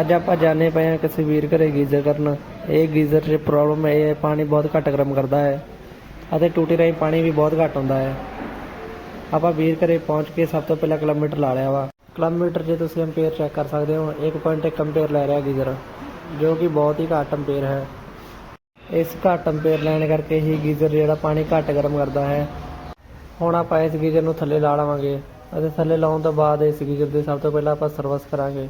ਅੱਜ ਆਪਾਂ ਜਾਣੇ ਪਏ ਹਾਂ ਕਿਸੇ ਵੀਰ ਘਰੇ ਗੀਜ਼ਰ ਕਰਨ। ਇਹ ਗੀਜ਼ਰ 'ਚ ਪ੍ਰੋਬਲਮ ਇਹ ਹੈ ਪਾਣੀ ਬਹੁਤ ਘੱਟ ਗਰਮ ਕਰਦਾ ਹੈ ਅਤੇ ਟੂਟੀ ਰਾਹੀਂ ਪਾਣੀ ਵੀ ਬਹੁਤ ਘੱਟ ਹੁੰਦਾ ਹੈ। ਆਪਾਂ ਵੀਰ ਘਰੇ ਪਹੁੰਚ ਕੇ ਸਭ ਤੋਂ ਪਹਿਲਾਂ ਕਿਲੋਮੀਟਰ ਲਾ ਲਿਆ ਵਾ। ਕਿਲੋਮੀਟਰ 'ਚ ਤੁਸੀਂ ਐਂਪੀਅਰ ਚੈੱਕ ਕਰ ਸਕਦੇ ਹੋ। 1.1 ਐਂਪੀਅਰ ਲੈ ਰਿਹਾ ਗੀਜ਼ਰ, ਜੋ ਕਿ ਬਹੁਤ ਹੀ ਘੱਟ ਐਂਪੀਅਰ ਹੈ। ਇਸ ਘੱਟ ਐਂਪੀਅਰ ਲੈਣ ਕਰਕੇ ਹੀ ਗੀਜ਼ਰ ਜਿਹੜਾ ਪਾਣੀ ਘੱਟ ਗਰਮ ਕਰਦਾ ਹੈ। ਹੁਣ ਆਪਾਂ ਇਸ ਗੀਜ਼ਰ ਨੂੰ ਥੱਲੇ ਲਾ ਲਵਾਂਗੇ ਅਤੇ ਥੱਲੇ ਲਾਉਣ ਤੋਂ ਬਾਅਦ ਇਸ ਗੀਜ਼ਰ ਦੀ ਸਭ ਤੋਂ ਪਹਿਲਾਂ ਆਪਾਂ ਸਰਵਿਸ ਕਰਾਂਗੇ।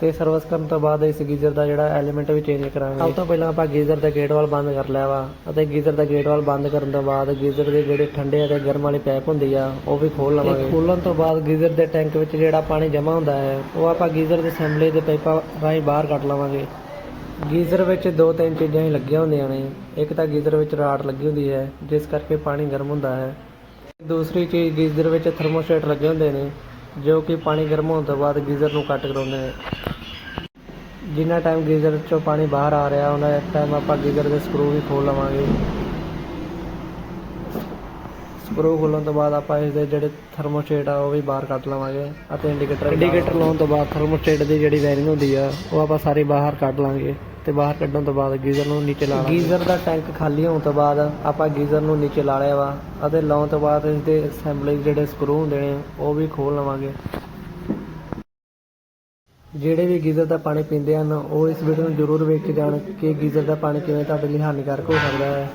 ਤੇ ਸਰਵਿਸ ਕਰਨ ਤੋਂ ਬਾਅਦ ਇਸ ਗੀਜ਼ਰ ਦਾ ਜਿਹੜਾ ਐਲੀਮੈਂਟ ਵੀ ਚੇਂਜ ਕਰਾਂਗੇ। ਸਭ ਤੋਂ ਪਹਿਲਾਂ ਆਪਾਂ ਗੀਜ਼ਰ ਦਾ ਗੇਟ ਵਾਲ ਬੰਦ ਕਰ ਲਿਆ ਵਾ ਅਤੇ ਗੀਜ਼ਰ ਦਾ ਗੇਟ ਵਾਲ ਬੰਦ ਕਰਨ ਤੋਂ ਬਾਅਦ ਗੀਜ਼ਰ ਦੇ ਜਿਹੜੇ ਠੰਡੇ ਅਤੇ ਗਰਮ ਵਾਲੀ ਪਾਈਪ ਹੁੰਦੀ ਆ ਉਹ ਵੀ ਖੋਲ ਲਵਾਂਗੇ। ਖੋਲਣ ਤੋਂ ਬਾਅਦ ਗੀਜ਼ਰ ਦੇ ਟੈਂਕ ਵਿੱਚ ਜਿਹੜਾ ਪਾਣੀ ਜਮ੍ਹਾਂ ਹੁੰਦਾ ਹੈ ਉਹ ਆਪਾਂ ਗੀਜ਼ਰ ਦੇ ਅਸੈਂਬਲੀ ਦੇ ਪਾਈਪਾਂ ਰਾਹੀਂ ਬਾਹਰ ਕੱਢ ਲਵਾਂਗੇ। ਗੀਜ਼ਰ ਵਿੱਚ ਦੋ ਤਿੰਨ ਚੀਜ਼ਾਂ ਹੀ ਲੱਗੀਆਂ ਹੁੰਦੀਆਂ ਨੇ। ਇੱਕ ਤਾਂ ਗੀਜ਼ਰ ਵਿੱਚ ਰਾਡ ਲੱਗੀ ਹੁੰਦੀ ਹੈ ਜਿਸ ਕਰਕੇ ਪਾਣੀ ਗਰਮ ਹੁੰਦਾ ਹੈ। ਦੂਸਰੀ ਚੀਜ਼ ਗੀਜ਼ਰ ਵਿੱਚ ਥਰਮੋਸਟੇਟ ਲੱਗੇ ਹੁੰਦੇ ਨੇ। ਜੋ ਕਿ ਪਾਣੀ ਗਰਮ ਹੋਣ ਤੋਂ ਬਾਅਦ ਗੀਜ਼ਰ ਨੂੰ ਕੱਟ ਕਰਾਉਂਦੇ ਨੇ। ਜਿੰਨਾ ਟਾਈਮ ਗੀਜ਼ਰ ਚੋਂ ਪਾਣੀ ਬਾਹਰ ਆ ਰਿਹਾ ਉਹਨਾਂ ਟਾਈਮ ਆਪਾਂ ਗੀਜ਼ਰ ਦੇ ਸਕਰੂ ਵੀ ਖੋਲ ਲਵਾਂਗੇ। ਸਕਰੂ ਖੋਲਣ ਤੋਂ ਬਾਅਦ ਆਪਾਂ ਇਸ ਦੇ ਜਿਹੜੇ ਥਰਮੋਸਟੇਟ ਆ ਉਹ ਵੀ ਬਾਹਰ ਕੱਢ ਲਵਾਂਗੇ ਅਤੇ ਇੰਡੀਕੇਟਰ ਇੰਡੀਕੇਟਰ ਲਾਉਣ ਤੋਂ ਬਾਅਦ ਥਰਮੋਸਟੇਟ ਦੀ ਜਿਹੜੀ ਵਾਇਰਿੰਗ ਹੁੰਦੀ ਆ ਉਹ ਆਪਾਂ ਸਾਰੀ ਬਾਹਰ ਕੱਢ ਲਾਂਗੇ। ਤੇ ਬਾਹਰ ਕੱਢਣ ਤੋਂ ਬਾਅਦ ਗੀਜ਼ਰ ਨੂੰ ਨੀਚੇ ਲਾ ਲਾਂਗੇ। ਗੀਜ਼ਰ ਦਾ ਟੈਂਕ ਖਾਲੀ ਹੋਣ ਤੋਂ ਬਾਅਦ ਆਪਾਂ ਗੀਜ਼ਰ ਨੂੰ ਨੀਚੇ ਲਾ ਲਿਆ ਵਾ ਅਤੇ ਲਾਉਣ ਤੋਂ ਬਾਅਦ ਇਸ ਦੇ ਅਸੈਂਬਲੀ ਜਿਹੜੇ ਸਕਰੂ ਹੁੰਦੇ ਨੇ ਉਹ ਵੀ ਖੋਲ ਲਵਾਂਗੇ। ਜਿਹੜੇ ਵੀ ਗੀਜ਼ਰ ਦਾ ਪਾਣੀ ਪੀਂਦੇ ਹਨ, ਉਹ ਇਸ ਵੀਡੀਓ ਨੂੰ ਜ਼ਰੂਰ ਵੇਖ ਕੇ ਜਾਣ ਕਿ ਗੀਜ਼ਰ ਦਾ ਪਾਣੀ ਕਿਵੇਂ ਤੁਹਾਡੇ ਲਈ ਹਾਨੀਕਾਰਕ ਹੋ ਸਕਦਾ ਹੈ।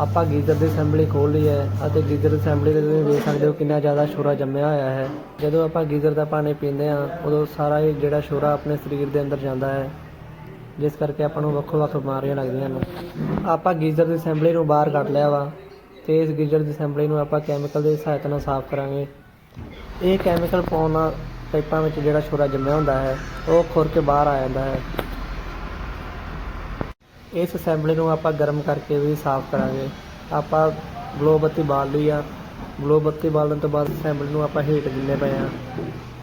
ਆਪਾਂ ਗੀਜ਼ਰ ਦੀ ਅਸੈਂਬਲੀ ਖੋਲ ਲਈ ਹੈ ਅਤੇ ਗੀਜ਼ਰ ਦੀ ਅਸੈਂਬਲੀ ਦੇ ਤੁਸੀਂ ਵੇਖ ਸਕਦੇ ਹੋ ਕਿੰਨਾ ਜ਼ਿਆਦਾ ਸ਼ੋਰਾ ਜੰਮਿਆ ਹੋਇਆ ਹੈ। ਜਦੋਂ ਆਪਾਂ ਗੀਜ਼ਰ ਦਾ ਪਾਣੀ ਪੀਂਦੇ ਹਾਂ, ਉਦੋਂ ਸਾਰਾ ਇਹ ਜਿਹੜਾ ਸ਼ੋਰਾ ਆਪਣੇ ਸਰੀਰ ਦੇ ਅੰਦਰ ਜਾਂਦਾ ਹੈ। ਜਿਸ ਕਰਕੇ ਆਪਾਂ ਨੂੰ ਵੱਖੋ ਵੱਖ ਬਿਮਾਰੀਆਂ ਲੱਗਦੀਆਂ ਹਨ ਆਪਾਂ ਗੀਜ਼ਰ ਦੀ ਅਸੈਂਬਲੀ ਨੂੰ ਬਾਹਰ ਕੱਢ ਲਿਆ ਵਾ ਤੇ ਇਸ ਗੀਜ਼ਰ ਦੀ ਅਸੈਂਬਲੀ ਨੂੰ ਆਪਾਂ ਕੈਮੀਕਲ ਦੀ ਸਹਾਇਤਾ ਨਾਲ ਸਾਫ਼ ਕਰਾਂਗੇ। ਇਹ ਕੈਮੀਕਲ ਪਾਉਣ ਨਾਲ ਪਾਈਪਾਂ ਵਿੱਚ ਜਿਹੜਾ ਸ਼ੋਰਾ ਜੰਮਿਆ ਹੁੰਦਾ ਹੈ, ਉਹ ਖੁਰ ਕੇ ਬਾਹਰ ਆ ਜਾਂਦਾ ਹੈ। ਇਸ ਅਸੈਂਬਲੀ ਨੂੰ ਆਪਾਂ ਗਰਮ ਕਰਕੇ ਵੀ ਸਾਫ਼ ਕਰਾਂਗੇ। ਆਪਾਂ ਗਲੋ ਬੱਤੀ ਬਾਲ ਲਈ ਆ। ਗਲੋ ਬੱਤੀ ਬਾਲਣ ਤੋਂ ਬਾਅਦ ਅਸੈਂਬਲੀ ਨੂੰ ਆਪਾਂ ਹੀਟ ਦਿੰਨੇ ਪਏ ਆ।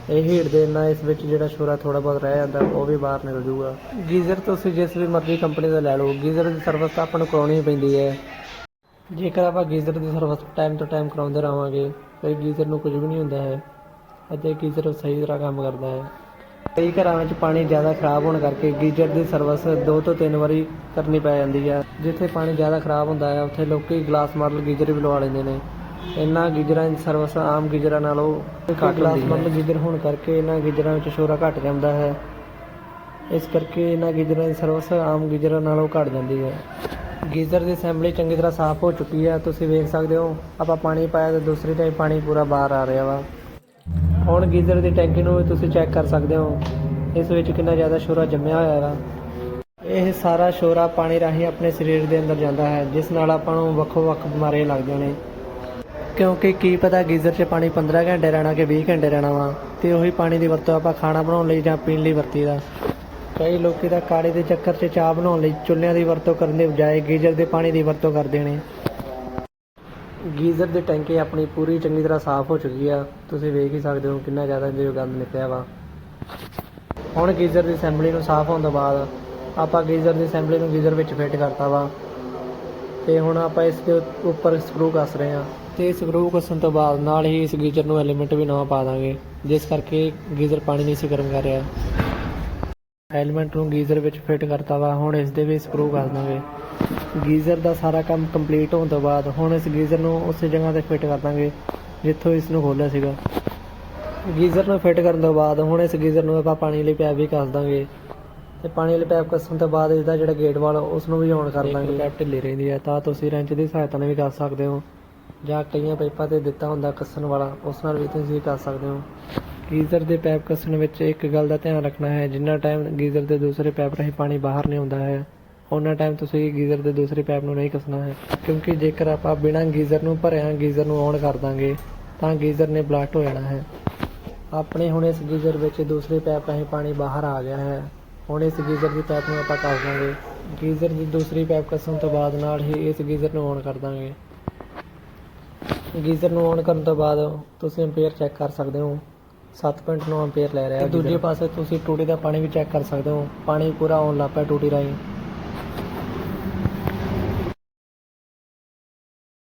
ਇਹ ਹੀਟ ਦੇ ਨਾਲ ਇਸ ਵਿੱਚ ਜਿਹੜਾ ਸ਼ੋਰਾ ਥੋੜਾ ਬਹੁਤ ਰਹਿ ਜਾਂਦਾ, ਉਹ ਵੀ ਬਾਹਰ ਨਿਕਲ ਜੂਗਾ ਗੀਜ਼ਰ ਤੁਸੀਂ ਜਿਸ ਵੀ ਮਰਜ਼ੀ ਕੰਪਨੀ ਦਾ ਲੈ ਲਓ, ਗੀਜ਼ਰ ਦੀ ਸਰਵਿਸ ਤਾਂ ਆਪਾਂ ਨੂੰ ਕਰਾਉਣੀ ਪੈਂਦੀ ਹੈ। ਜੇਕਰ ਆਪਾਂ ਗੀਜ਼ਰ ਦੀ ਸਰਵਿਸ ਟਾਈਮ ਤੋਂ ਟਾਈਮ ਕਰਾਉਂਦੇ ਰਹਾਂਗੇ ਫਿਰ ਗੀਜ਼ਰ ਨੂੰ ਕੁਝ ਵੀ ਨਹੀਂ ਹੁੰਦਾ ਹੈ, ਅਤੇ ਗੀਜ਼ਰ ਸਹੀ ਤਰ੍ਹਾਂ ਕੰਮ ਕਰਦਾ ਹੈ। ਕਈ ਘਰਾਂ ਵਿੱਚ ਪਾਣੀ ਜ਼ਿਆਦਾ ਖਰਾਬ ਹੋਣ ਕਰਕੇ ਗੀਜ਼ਰ ਦੀ ਸਰਵਿਸ ਦੋ ਤੋਂ ਤਿੰਨ ਵਾਰੀ ਕਰਨੀ ਪੈ ਜਾਂਦੀ ਹੈ। ਜਿੱਥੇ ਪਾਣੀ ਜ਼ਿਆਦਾ ਖਰਾਬ ਹੁੰਦਾ ਹੈ, ਉੱਥੇ ਲੋਕੀ ਗਲਾਸ ਮਾਡਲ ਗੀਜ਼ਰ ਵੀ ਲਵਾ ਲੈਂਦੇ ਨੇ। ਇਹਨਾਂ ਗੀਜ਼ਰਾਂ ਦੀ ਸਰਵਿਸ ਆਮ ਗੀਜ਼ਰਾਂ ਨਾਲੋਂ ਘੱਟ ਗਲਾਸ ਮਾਡਲ ਗੀਜ਼ਰ ਹੋਣ ਕਰਕੇ ਇਹਨਾਂ ਗੀਜ਼ਰਾਂ ਵਿੱਚ ਸ਼ੋਰਾ ਘੱਟ ਜਾਂਦਾ ਹੈ। ਇਸ ਕਰਕੇ ਇਹਨਾਂ ਗੀਜ਼ਰਾਂ ਦੀ ਸਰਵਿਸ ਆਮ ਗੀਜ਼ਰਾਂ ਨਾਲੋਂ ਘੱਟ ਜਾਂਦੀ ਹੈ। ਗੀਜ਼ਰ ਦੀ ਅਸੈਂਬਲੀ ਚੰਗੀ ਤਰ੍ਹਾਂ ਸਾਫ਼ ਹੋ ਚੁੱਕੀ ਹੈ। ਤੁਸੀਂ ਵੇਖ ਸਕਦੇ ਹੋ ਆਪਾਂ ਪਾਣੀ ਪਾਇਆ ਤੇ ਦੂਸਰੀ ਟਾਈਮ ਪਾਣੀ ਪੂਰਾ ਬਾਹਰ ਆ ਰਿਹਾ ਵਾ। ਹੁਣ ਗੀਜ਼ਰ ਦੀ ਟੈਂਕੀ ਨੂੰ ਵੀ ਤੁਸੀਂ ਚੈੱਕ ਕਰ ਸਕਦੇ ਹੋ। ਇਸ ਵਿੱਚ ਕਿੰਨਾ ਜ਼ਿਆਦਾ ਸ਼ੋਰਾ ਜੰਮਿਆ ਹੋਇਆ ਹੈ ਇਹ ਸਾਰਾ ਸ਼ੋਰਾ ਪਾਣੀ ਰਾਹੀਂ ਆਪਣੇ ਸਰੀਰ ਦੇ ਅੰਦਰ ਜਾਂਦਾ ਹੈ ਜਿਸ ਨਾਲ ਆਪਾਂ ਨੂੰ ਵੱਖੋ ਵੱਖ ਬਿਮਾਰੀਆਂ ਲੱਗਦੀਆਂ ਨੇ। ਕਿਉਂਕਿ ਕੀ ਪਤਾ ਗੀਜ਼ਰ 'ਚ ਪਾਣੀ 15 ਘੰਟੇ ਰਹਿਣਾ ਕਿ 20 ਘੰਟੇ ਰਹਿਣਾ ਵਾ ਤੇ ਉਹੀ ਪਾਣੀ ਦੀ ਵਰਤੋਂ ਆਪਾਂ ਖਾਣਾ ਬਣਾਉਣ ਲਈ ਜਾਂ ਪੀਣ ਲਈ ਵਰਤੀਦਾ। ਕਈ ਲੋਕੀ ਤਾਂ ਕਾੜੇ ਦੇ ਚੱਕਰ 'ਚ ਚਾਹ ਬਣਾਉਣ ਲਈ ਚੁੱਲ੍ਹਿਆਂ ਦੀ ਵਰਤੋਂ ਕਰਨ ਦੇ ਬਜਾਏ ਗੀਜ਼ਰ ਦੇ ਪਾਣੀ ਦੀ ਵਰਤੋਂ ਕਰਦੇ ਨੇ। ਗੀਜ਼ਰ ਦੀ ਟੈਂਕੀ ਆਪਣੀ ਪੂਰੀ ਚੰਗੀ ਤਰ੍ਹਾਂ ਸਾਫ਼ ਹੋ ਚੁੱਕੀ ਆ। ਤੁਸੀਂ ਵੇਖ ਹੀ ਸਕਦੇ ਹੋ ਕਿੰਨਾ ਜ਼ਿਆਦਾ ਇਹਦੇ ਗੰਦ ਨਿਕਲਿਆ ਵਾ। ਹੁਣ ਗੀਜ਼ਰ ਦੀ ਅਸੈਂਬਲੀ ਨੂੰ ਸਾਫ਼ ਹੋਣ ਤੋਂ ਬਾਅਦ ਆਪਾਂ ਗੀਜ਼ਰ ਦੀ ਅਸੈਂਬਲੀ ਨੂੰ ਗੀਜ਼ਰ ਵਿੱਚ ਫਿੱਟ ਕਰਤਾ ਵਾ। ਤੇ ਹੁਣ ਆਪਾਂ ਇਸ ਦੇ ਉੱਪਰ ਸਕਰੂ ਕੱਸ ਰਹੇ ਹਾਂ। ਤੇ ਸਕਰੂ ਕੱਸਣ ਤੋਂ ਬਾਅਦ ਨਾਲ ਹੀ ਇਸ ਗੀਜ਼ਰ ਨੂੰ ਐਲੀਮੈਂਟ ਵੀ ਨਵਾਂ ਪਾ ਦਾਂਗੇ। ਜਿਸ ਕਰਕੇ ਗੀਜ਼ਰ ਪਾਣੀ ਨਹੀਂ ਸੀ ਗਰਮ ਕਰ ਰਿਹਾ। ਐਲੀਮੈਂਟ ਨੂੰ ਗੀਜ਼ਰ ਵਿੱਚ ਫਿੱਟ ਕਰਤਾ ਵਾ। ਹੁਣ ਇਸ ਦੇ ਵੀ ਸਕਰੂ ਕੱਸ ਦਾਂਗੇ। ਗੀਜ਼ਰ ਦਾ ਸਾਰਾ ਕੰਮ ਕੰਪਲੀਟ ਹੋਣ ਤੋਂ ਬਾਅਦ ਹੁਣ ਇਸ ਗੀਜ਼ਰ ਨੂੰ ਉਸੇ ਜਗ੍ਹਾ ਤੇ ਫਿੱਟ ਕਰ ਦਾਂਗੇ, ਜਿੱਥੋਂ ਇਸ ਨੂੰ ਖੋਲਿਆ ਸੀਗਾ। ਗੀਜ਼ਰ ਨੂੰ ਫਿੱਟ ਕਰਨ ਤੋਂ ਬਾਅਦ ਹੁਣ ਇਸ ਗੀਜ਼ਰ ਨੂੰ ਆਪਾਂ ਪਾਣੀ ਲਈ ਪੈਪ ਵੀ ਕੱਸ ਦਾਂਗੇ। ਤੇ ਪਾਣੀ ਵਾਲੇ ਪੈਪ ਕੱਸਣ ਤੋਂ ਬਾਅਦ ਇਹਦਾ ਜਿਹੜਾ ਗੇਟ ਵਾਲ ਉਸ ਨੂੰ ਵੀ ਔਨ ਕਰ ਦਾਂਗੇ ਪੈਪ ਢਿੱਲੀ ਰਹਿੰਦੀ ਹੈ ਤਾਂ ਤੁਸੀਂ ਰੈਂਚ ਦੀ ਸਹਾਇਤਾ ਨਾਲ ਵੀ ਕੱਸ ਸਕਦੇ ਹੋ। ਜਾਂ ਕਈਆਂ ਪਾਈਪਾਂ ਤੇ ਦਿੱਤਾ ਹੁੰਦਾ ਕੱਸਣ ਵਾਲਾ ਉਸ ਨਾਲ ਵੀ ਤੁਸੀਂ ਕੱਸ ਸਕਦੇ ਹੋ। ਗੀਜ਼ਰ ਦੇ ਪੈਪ ਕੱਸਣ ਵਿੱਚ ਇੱਕ ਗੱਲ ਦਾ ਧਿਆਨ ਰੱਖਣਾ ਹੈ ਜਿੰਨਾ ਟਾਈਮ ਗੀਜ਼ਰ ਦੇ ਦੂਸਰੇ ਪੈਪ ਰਾਹੀਂ ਪਾਣੀ ਬਾਹਰ ਨਹੀਂ ਆਉਂਦਾ ਹੈ ਉਹਨਾਂ ਟਾਈਮ ਤੁਸੀਂ ਗੀਜ਼ਰ ਦੇ ਦੂਸਰੇ ਪੈਪ ਨੂੰ ਨਹੀਂ ਕੱਸਣਾ ਹੈ। ਕਿਉਂਕਿ ਜੇਕਰ ਆਪਾਂ ਬਿਨਾਂ ਗੀਜ਼ਰ ਨੂੰ ਭਰਿਆ ਗੀਜ਼ਰ ਨੂੰ ਔਨ ਕਰ ਦਾਂਗੇ ਤਾਂ ਗੀਜ਼ਰ ਨੇ ਬਲਾਸਟ ਹੋ ਜਾਣਾ ਹੈ। ਆਪਣੇ ਹੁਣ ਇਸ ਗੀਜ਼ਰ ਵਿੱਚ ਦੂਸਰੇ ਪੈਪ ਰਾਹੀਂ ਪਾਣੀ ਬਾਹਰ ਆ ਗਿਆ ਹੈ। ਹੁਣ ਇਸ ਗੀਜ਼ਰ ਦੀ ਪੈਪ ਨੂੰ ਆਪਾਂ ਕੱਸ ਦਾਂਗੇ। ਗੀਜ਼ਰ ਦੀ ਦੂਸਰੀ ਪੈਪ ਕੱਸਣ ਤੋਂ ਬਾਅਦ ਨਾਲ ਹੀ ਇਸ ਗੀਜ਼ਰ ਨੂੰ ਔਨ ਕਰ ਦਾਂਗੇ। ਗੀਜ਼ਰ ਨੂੰ ਔਨ ਕਰਨ ਤੋਂ ਬਾਅਦ ਤੁਸੀਂ ਐਂਪੀਅਰ ਚੈੱਕ ਕਰ ਸਕਦੇ ਹੋ। 7.9 ਐਂਪੀਅਰ ਲੈ ਰਿਹਾ ਹੈ ਦੂਜੇ ਪਾਸੇ ਤੁਸੀਂ ਟੂਟੀ ਦਾ ਪਾਣੀ ਵੀ ਚੈੱਕ ਕਰ ਸਕਦੇ ਹੋ। ਪਾਣੀ ਪੂਰਾ ਆਉਣ ਲੱਗ ਪਿਆ ਟੂਟੀ ਰਾਹੀਂ।